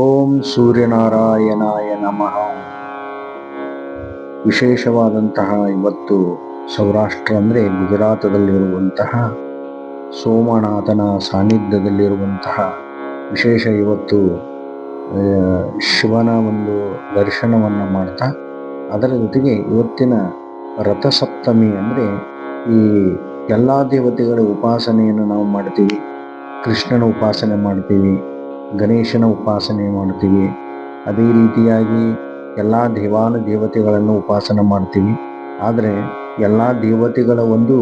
ಓಂ ಸೂರ್ಯನಾರಾಯಣಾಯ ನಮಃ. ವಿಶೇಷವಾದಂತಹ ಇವತ್ತು ಸೌರಾಷ್ಟ್ರ ಅಂದರೆ ಗುಜರಾತದಲ್ಲಿರುವಂತಹ ಸೋಮನಾಥನ ಸಾನ್ನಿಧ್ಯದಲ್ಲಿರುವಂತಹ ವಿಶೇಷ ಇವತ್ತು ಶಿವನ ಒಂದು ದರ್ಶನವನ್ನು ಮಾಡ್ತಾ, ಅದರ ಜೊತೆಗೆ ಇವತ್ತಿನ ರಥಸಪ್ತಮಿ ಅಂದರೆ ಈ ಎಲ್ಲ ದೇವತೆಗಳ ಉಪಾಸನೆಯನ್ನು ನಾವು ಮಾಡ್ತೀವಿ. ಕೃಷ್ಣನ ಉಪಾಸನೆ ಮಾಡ್ತೀವಿ. ಗಣೇಶನ ಉಪಾಸನೆ ಮಾಡ್ತೀವಿ ಅದೇ ರೀತಿಯಾಗಿ ಎಲ್ಲ ದೇವಾನು ದೇವತೆಗಳನ್ನು ಉಪಾಸನೆ ಮಾಡ್ತೀವಿ. ಆದರೆ ಎಲ್ಲ ದೇವತೆಗಳ ಒಂದು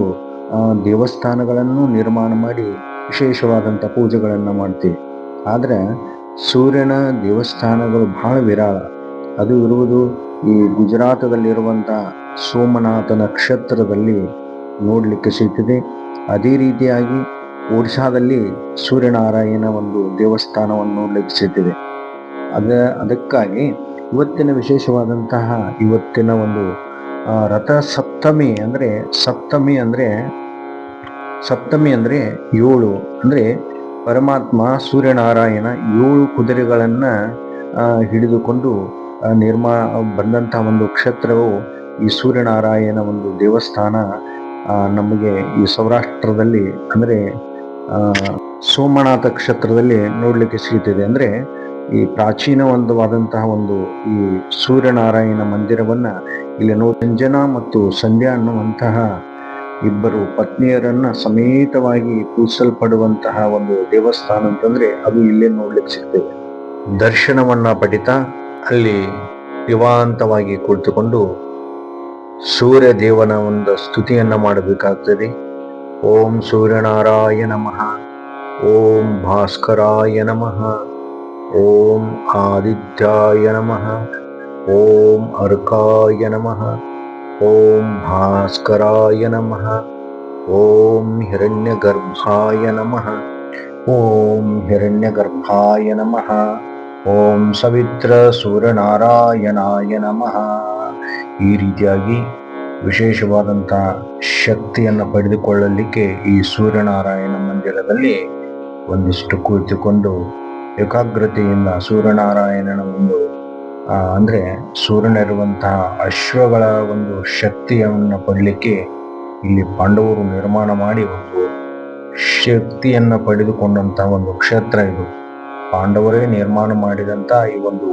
ದೇವಸ್ಥಾನಗಳನ್ನು ನಿರ್ಮಾಣ ಮಾಡಿ ವಿಶೇಷವಾದಂಥ ಪೂಜೆಗಳನ್ನು ಮಾಡ್ತೀವಿ. ಆದರೆ ಸೂರ್ಯನ ದೇವಸ್ಥಾನಗಳು ಬಹಳ ವಿರಾಳ. ಅದು ಇರುವುದು ಈ ಗುಜರಾತದಲ್ಲಿರುವಂಥ ಸೋಮನಾಥ ನಕ್ಷತ್ರದಲ್ಲಿ ನೋಡಲಿಕ್ಕೆ ಸಿಗ್ತದೆ. ಅದೇ ರೀತಿಯಾಗಿ ಒಡಿಶಾದಲ್ಲಿ ಸೂರ್ಯನಾರಾಯಣ ಒಂದು ದೇವಸ್ಥಾನವನ್ನು ಲಭಿಸುತ್ತಿದೆ ಅದ, ಅದಕ್ಕಾಗಿ ಇವತ್ತಿನ ವಿಶೇಷವಾದಂತಹ ಇವತ್ತಿನ ಒಂದು ರಥ ಸಪ್ತಮಿ ಅಂದರೆ ಸಪ್ತಮಿ ಅಂದರೆ ಸಪ್ತಮಿ ಅಂದರೆ ಏಳು ಅಂದರೆ ಪರಮಾತ್ಮ ಸೂರ್ಯನಾರಾಯಣ ಏಳು ಕುದುರೆಗಳನ್ನು ಹಿಡಿದುಕೊಂಡು ನಿರ್ಮಾ ಬಂದಂಥ ಒಂದು ಕ್ಷೇತ್ರವು ಈ ಸೂರ್ಯನಾರಾಯಣ ಒಂದು ದೇವಸ್ಥಾನ ನಮಗೆ ಈ ಸೌರಾಷ್ಟ್ರದಲ್ಲಿ ಅಂದರೆ ಸೋಮನಾಥ ಕ್ಷೇತ್ರದಲ್ಲಿ ನೋಡಲಿಕ್ಕೆ ಸಿಗುತ್ತಿದೆ ಅಂದರೆ ಈ ಪ್ರಾಚೀನವಾದಂತಹ ಒಂದು ಈ ಸೂರ್ಯನಾರಾಯಣ ಮಂದಿರವನ್ನು ಇಲ್ಲಿ ನೋ ಸಂಜನಾ ಮತ್ತು ಸಂಧ್ಯಾ ಅನ್ನುವಂತಹ ಇಬ್ಬರು ಪತ್ನಿಯರನ್ನ ಸಮೇತವಾಗಿ ಪೂಜಿಸಲ್ಪಡುವಂತಹ ಒಂದು ದೇವಸ್ಥಾನ ಅಂತಂದ್ರೆ ಅದು ಇಲ್ಲೇ ನೋಡ್ಲಿಕ್ಕೆ ಸಿಗ್ತದೆ. ದರ್ಶನವನ್ನ ಪಡಿತಾ ಅಲ್ಲಿ ದಿವಾಂತವಾಗಿ ಕುಳಿತುಕೊಂಡು ಸೂರ್ಯ ದೇವನ ಒಂದು ಸ್ತುತಿಯನ್ನ ಮಾಡಬೇಕಾಗ್ತದೆ. ಓಂ ಸೂರ್ಯನಾರಾಯ ನಮಃ ಓಂ ಭಾಸ್ಕರಾಯ ನಮಃ ಓಂ ಆದಿತ್ಯಾಯ ನಮಃ ಓಂ ಅರ್ಕಾಯ ನಮಃ ಓಂ ಭಾಸ್ಕರಾಯ ನಮಃ ಓಂ ಹಿರಣ್ಯಗರ್ಭಾಯ ನಮಃ ಓಂ ಹಿರಣ್ಯಗರ್ಭಾಯ ನಮಃ ಓಂ ಸವಿತ್ರ ಸೂರ್ಯನಾರಾಯಣಾಯ ನಮಃ ಈ ರೀತಿಯಾಗಿ ವಿಶೇಷವಾದಂಥ ಶಕ್ತಿಯನ್ನು ಪಡೆದುಕೊಳ್ಳಲಿಕ್ಕೆ ಈ ಸೂರ್ಯನಾರಾಯಣ ಮಂದಿರದಲ್ಲಿ ಒಂದಿಷ್ಟು ಕುಳಿತುಕೊಂಡು ಏಕಾಗ್ರತೆಯಿಂದ ಸೂರ್ಯನಾರಾಯಣನ ಒಂದು ಅಂದರೆ ಸೂರ್ಯನಿರುವಂತಹ ಅಶ್ವಗಳ ಒಂದು ಶಕ್ತಿಯನ್ನು ಪಡಲಿಕ್ಕೆ ಇಲ್ಲಿ ಪಾಂಡವರು ನಿರ್ಮಾಣ ಮಾಡಿ ಒಂದು ಶಕ್ತಿಯನ್ನು ಪಡೆದುಕೊಂಡಂಥ ಒಂದು ಕ್ಷೇತ್ರ ಇದು. ಪಾಂಡವರೇ ನಿರ್ಮಾಣ ಮಾಡಿದಂತ ಈ ಒಂದು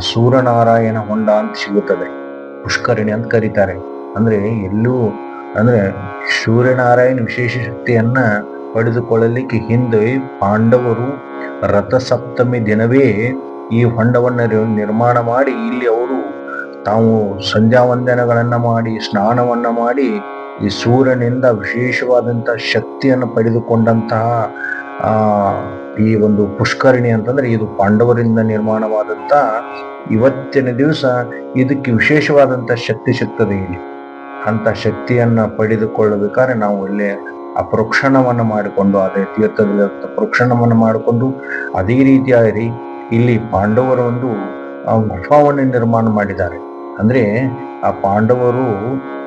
ಸೂರ್ಯನಾರಾಯಣ ಹೊಂಡ ಅಂತ ಸಿಗುತ್ತದೆ. ಪುಷ್ಕರಿಣಿ ಅಂತ ಕರೀತಾರೆ. ಅಂದ್ರೆ ಎಲ್ಲೂ, ಅಂದ್ರೆ ಸೂರ್ಯನಾರಾಯಣ ವಿಶೇಷ ಶಕ್ತಿಯನ್ನ ಪಡೆದುಕೊಳ್ಳಲಿಕ್ಕೆ ಹಿಂದೆ ಪಾಂಡವರು ರಥಸಪ್ತಮಿ ದಿನವೇ ಈ ಹೊಂಡವನ್ನ ನಿರ್ಮಾಣ ಮಾಡಿ ಇಲ್ಲಿ ಅವರು ತಾವು ಸಂಧ್ಯಾ ವಂದನಗಳನ್ನ ಮಾಡಿ, ಸ್ನಾನವನ್ನ ಮಾಡಿ ಈ ಸೂರ್ಯನಿಂದ ವಿಶೇಷವಾದಂತಹ ಶಕ್ತಿಯನ್ನು ಪಡೆದುಕೊಂಡಂತಹ ಈ ಒಂದು ಪುಷ್ಕರಣಿ ಅಂತಂದ್ರೆ ಇದು ಪಾಂಡವರಿಂದ ನಿರ್ಮಾಣವಾದಂತ ಇವತ್ತಿನ ದಿವಸ ಇದಕ್ಕೆ ವಿಶೇಷವಾದಂತ ಶಕ್ತಿ ಸಿಗ್ತದೆ ಇಲ್ಲಿ. ಅಂತ ಶಕ್ತಿಯನ್ನ ಪಡೆದುಕೊಳ್ಳಬೇಕಾದ್ರೆ ನಾವು ಒಳ್ಳೆ ಆ ಮಾಡಿಕೊಂಡು ಅದೇ ತೀರ್ಥದಲ್ಲಿ ಪ್ರೋಕ್ಷಣವನ್ನು ಮಾಡಿಕೊಂಡು ಅದೇ ರೀತಿಯಾಗಿ ಇಲ್ಲಿ ಪಾಂಡವರ ಒಂದು ಆ, ಗುಫಾವನ್ನು ನಿರ್ಮಾಣ ಮಾಡಿದ್ದಾರೆ. ಅಂದ್ರೆ ಆ ಪಾಂಡವರು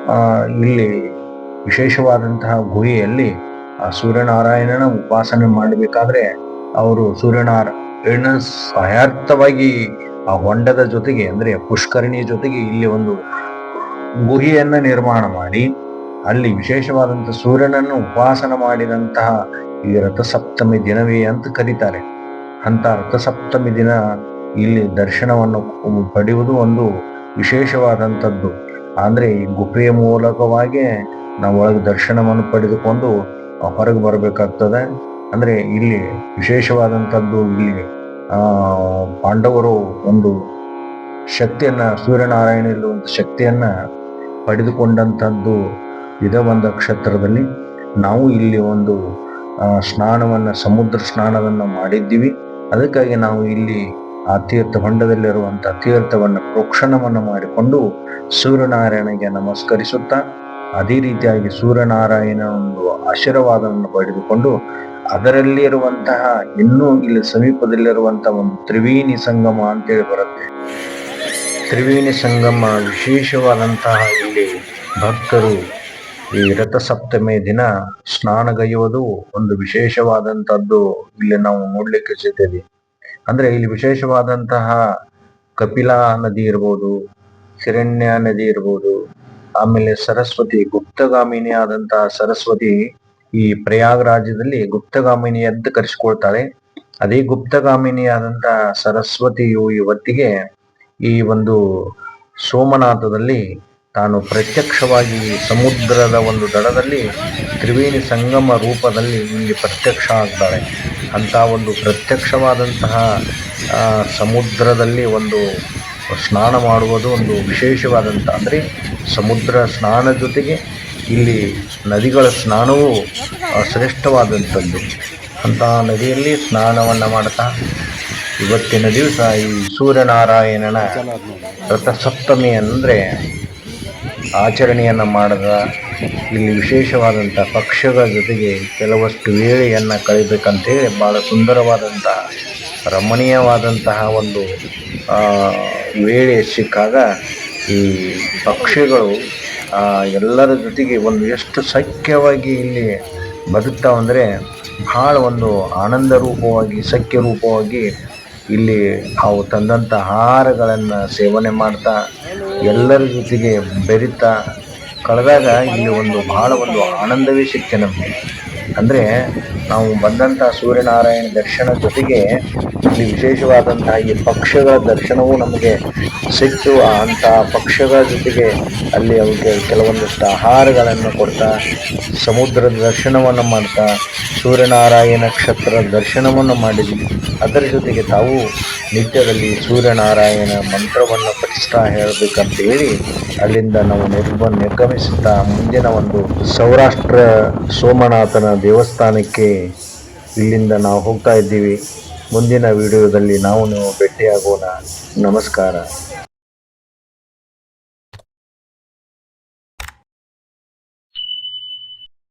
ಆ, ಇಲ್ಲಿ ವಿಶೇಷವಾದಂತಹ ಗುಹೆಯಲ್ಲಿ ಆ ಸೂರ್ಯನಾರಾಯಣನ ಉಪಾಸನೆ ಮಾಡಬೇಕಾದ್ರೆ ಅವರು ಸೂರ್ಯನಾರಾಯಣ ಸಹಾರ್ಥವಾಗಿ ಆ ಹೊಂಡದ ಜೊತೆಗೆ ಅಂದ್ರೆ ಪುಷ್ಕರಣಿ ಜೊತೆಗೆ ಇಲ್ಲಿ ಒಂದು ಗುಹೆಯನ್ನ ನಿರ್ಮಾಣ ಮಾಡಿ, ಅಲ್ಲಿ ವಿಶೇಷವಾದಂತಹ ಸೂರ್ಯನನ್ನು ಉಪಾಸನ ಮಾಡಿದಂತಹ ಈ ರಥಸಪ್ತಮಿ ದಿನವೇ ಅಂತ ಕರೀತಾರೆ. ಅಂತ ರಥಸಪ್ತಮಿ ದಿನ ಇಲ್ಲಿ ದರ್ಶನವನ್ನು ಪಡೆಯುವುದು ಒಂದು ವಿಶೇಷವಾದಂಥದ್ದು. ಅಂದ್ರೆ ಈ ಗುಹೆಯ ಮೂಲಕವಾಗಿ ನಾವು ಒಳಗೆ ದರ್ಶನವನ್ನು ಪಡೆದುಕೊಂಡು ಹೊರಗೆ ಬರಬೇಕಾಗ್ತದೆ. ಅಂದ್ರೆ ಇಲ್ಲಿ ವಿಶೇಷವಾದಂಥದ್ದು ಇಲ್ಲಿ, ಆ, ಪಾಂಡವರು ಒಂದು ಶಕ್ತಿಯನ್ನ ಸೂರ್ಯನಾರಾಯಣ ಒಂದು ಶಕ್ತಿಯನ್ನ ಪಡೆದುಕೊಂಡಂಥದ್ದು ಇದೇ ಒಂದು ಕ್ಷೇತ್ರದಲ್ಲಿ. ನಾವು ಇಲ್ಲಿ ಒಂದು ಸ್ನಾನವನ್ನ, ಸಮುದ್ರ ಸ್ನಾನವನ್ನು ಮಾಡಿದ್ದೀವಿ. ಅದಕ್ಕಾಗಿ ನಾವು ಇಲ್ಲಿ ಆ ತೀರ್ಥ ಹೊಂಡದಲ್ಲಿರುವಂಥ ತೀರ್ಥವನ್ನ, ಪ್ರೋಕ್ಷಣವನ್ನು ಮಾಡಿಕೊಂಡು ಸೂರ್ಯನಾರಾಯಣಗೆ ನಮಸ್ಕರಿಸುತ್ತಾ ಅದೇ ರೀತಿಯಾಗಿ ಸೂರ್ಯನಾರಾಯಣ ಒಂದು ಆಶೀರ್ವಾದವನ್ನು ಪಡೆದುಕೊಂಡು ಅದರಲ್ಲಿರುವಂತಹ ಇನ್ನೂ ಇಲ್ಲಿ ಸಮೀಪದಲ್ಲಿರುವಂತಹ ಒಂದು ತ್ರಿವೇಣಿ ಸಂಗಮ ಅಂತೇಳಿ ಬರುತ್ತೆ. ತ್ರಿವೇಣಿ ಸಂಗಮ ವಿಶೇಷವಾದಂತಹ ಇಲ್ಲಿ ಭಕ್ತರು ಈ ರಥಸಪ್ತಮಿ ದಿನ ಸ್ನಾನಗೈಯುವುದು ಒಂದು ವಿಶೇಷವಾದಂತದ್ದು ಇಲ್ಲಿ ನಾವು ನೋಡ್ಲಿಕ್ಕೆ ಸಿಗ್ತದೆ. ಅಂದ್ರೆ ಇಲ್ಲಿ ವಿಶೇಷವಾದಂತಹ ಕಪಿಲಾ ನದಿ ಇರ್ಬೋದು ಹಿರಣ್ಯ ನದಿ ಇರ್ಬೋದು ಆಮೇಲೆ ಸರಸ್ವತಿ ಗುಪ್ತಗಾಮಿನಿ ಆದಂತಹ ಸರಸ್ವತಿ ಈ ಪ್ರಯಾಗ್ ರಾಜ್ಯದಲ್ಲಿ ಗುಪ್ತಗಾಮಿನಿ ಅಂತ ಕರೆಸಿಕೊಳ್ತಾಳೆ ಅದೇ ಗುಪ್ತಗಾಮಿನಿ ಆದಂತಹ ಸರಸ್ವತಿಯು ಇವತ್ತಿಗೆ ಈ ಒಂದು ಸೋಮನಾಥದಲ್ಲಿ ತಾನು ಪ್ರತ್ಯಕ್ಷವಾಗಿ ಸಮುದ್ರದ ಒಂದು ದಡದಲ್ಲಿ ತ್ರಿವೇಣಿ ಸಂಗಮ ರೂಪದಲ್ಲಿ ಇಲ್ಲಿ ಪ್ರತ್ಯಕ್ಷ ಆಗ್ತಾಳೆ. ಅಂತ ಒಂದು ಪ್ರತ್ಯಕ್ಷವಾದಂತಹ ಸಮುದ್ರದಲ್ಲಿ ಒಂದು ಸ್ನಾನ ಮಾಡುವುದು ಒಂದು ವಿಶೇಷವಾದಂಥ, ಅಂದರೆ ಸಮುದ್ರ ಸ್ನಾನ ಜೊತೆಗೆ ಇಲ್ಲಿ ನದಿಗಳ ಸ್ನಾನವೂ ಶ್ರೇಷ್ಠವಾದಂಥದ್ದು. ಅಂತಹ ನದಿಯಲ್ಲಿ ಸ್ನಾನವನ್ನು ಮಾಡ್ತಾ ಇವತ್ತಿನ ದಿವಸ ಈ ಸೂರ್ಯನಾರಾಯಣನ ರಥಸಪ್ತಮಿ ಅಂದರೆ ಆಚರಣೆಯನ್ನು ಮಾಡಿದ ಇಲ್ಲಿ ವಿಶೇಷವಾದಂಥ ಪಕ್ಷಗಳ ಜೊತೆಗೆ ಕೆಲವಷ್ಟು ವೇಳೆಯನ್ನು ಕಳಿಬೇಕಂತೇಳಿ ಭಾಳ ಸುಂದರವಾದಂತಹ ರಮಣೀಯವಾದಂತಹ ಒಂದು ವೇಳೆ ಸಿಕ್ಕಾಗ ಈ ಪಕ್ಷಿಗಳು ಎಲ್ಲರ ಜೊತೆಗೆ ಒಂದು ಎಷ್ಟು ಸಖ್ಯವಾಗಿ ಇಲ್ಲಿ ಬದುಕ್ತಾವಂದರೆ ಭಾಳ ಒಂದು ಆನಂದ ರೂಪವಾಗಿ, ಸಖ್ಯ ರೂಪವಾಗಿ ಇಲ್ಲಿ ಅವು ತಂದಂಥ ಆಹಾರಗಳನ್ನು ಸೇವನೆ ಮಾಡ್ತಾ, ಎಲ್ಲರ ಜೊತೆಗೆ ಬೆರಿತಾ, ಕಳೆದಾಗ ಇಲ್ಲಿ ಒಂದು ಬಹಳ ಒಂದು ಆನಂದವೇ ಸಿಕ್ತೆ ನಮಗೆ. ಅಂದರೆ ನಾವು ಬಂದಂಥ ಸೂರ್ಯನಾರಾಯಣ ದರ್ಶನ ಜೊತೆಗೆ ಇಲ್ಲಿ ವಿಶೇಷವಾದಂತಹ ಈ ಪಕ್ಷಗಳ ದರ್ಶನವೂ ನಮಗೆ ಸಿಕ್ತು. ಅಂತಹ ಪಕ್ಷಗಳ ಜೊತೆಗೆ ಅಲ್ಲಿ ಅವಕ್ಕೆ ಕೆಲವೊಂದಿಷ್ಟು ಆಹಾರಗಳನ್ನು ಕೊಡ್ತಾ ಸಮುದ್ರದ ದರ್ಶನವನ್ನು ಮಾಡ್ತಾ, ಸೂರ್ಯನಾರಾಯಣ ನಕ್ಷತ್ರ ದರ್ಶನವನ್ನು ಮಾಡಿದ್ವಿ. ಅದರ ಜೊತೆಗೆ ತಾವು ನಿತ್ಯದಲ್ಲಿ ಸೂರ್ಯನಾರಾಯಣ ಮಂತ್ರವನ್ನು ಪಠಿಸ್ತಾ ಹೇಳಬೇಕಂತ ಹೇಳಿ ಅಲ್ಲಿಂದ ನಾವು ನಿರ್ಬ ನಿರ್ಗಮಿಸುತ್ತಾ ಮುಂದಿನ ಒಂದು ಸೌರಾಷ್ಟ್ರ ಸೋಮನಾಥನ ದೇವಸ್ಥಾನಕ್ಕೆ ಇಲ್ಲಿಂದ ನಾವು ಹೋಗ್ತಾ ಇದ್ದೀವಿ. ಮುಂದಿನ ವಿಡಿಯೋದಲ್ಲಿ ನಾವು ನೀವು ಭೇಟಿಯಾಗೋಣ. ನಮಸ್ಕಾರ.